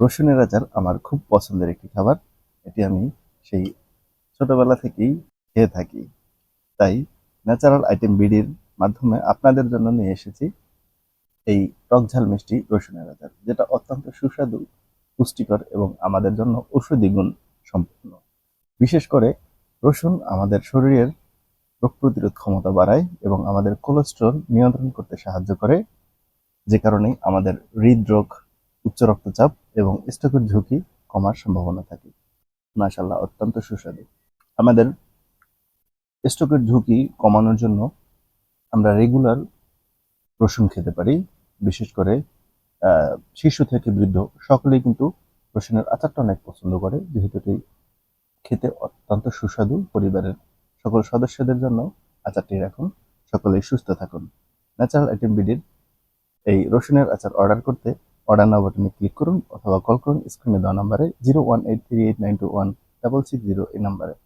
রসুনের আচার আমার খুব পছন্দের একটি খাবার। এটি আমি সেই ছোটবেলা থেকেই খেয়ে থাকি। তাই ন্যাচারাল আইটেম বিডির মাধ্যমে আপনাদের জন্য নিয়ে এসেছি এই টকঝাল মিষ্টি রসুনের আচার, যেটা অত্যন্ত সুস্বাদু, পুষ্টিকর এবং আমাদের জন্য ঔষধি গুণ সম্পূর্ণ বিশেষ করে রসুন আমাদের শরীরের রোগ প্রতিরোধ ক্ষমতা বাড়ায় এবং আমাদের কোলেস্ট্রল নিয়ন্ত্রণ করতে সাহায্য করে, যে কারণে আমাদের হৃদরোগ, উচ্চ রক্তচাপ এবং স্ট্রোকের ঝুঁকি কমার সম্ভাবনা থাকে। মাশাল্লাহ অত্যন্ত সুস্বাদু। আমাদের স্ট্রোকের ঝুঁকি কমানোর জন্য আমরা রেগুলার রসুন খেতে পারি, বিশেষ করে শিশু থেকে বৃদ্ধ। সকলেই কিন্তু রসুনের আচারটা অনেক পছন্দ করে, যেহেতু এটি খেতে অত্যন্ত সুস্বাদু। পরিবারের সকল সদস্যদের জন্য আচারটি রাখুন। সকলেই সুস্থ থাকুন। ন্যাচারাল আইটেম বিডির এই রসুনের আচার অর্ডার করতে অর্ডার নাও ক্লিক করুন অথবা কল করুন স্ক্রিনে দেওয়া নাম্বারে zero one eight three eight nine two one double six zero এই নাম্বারে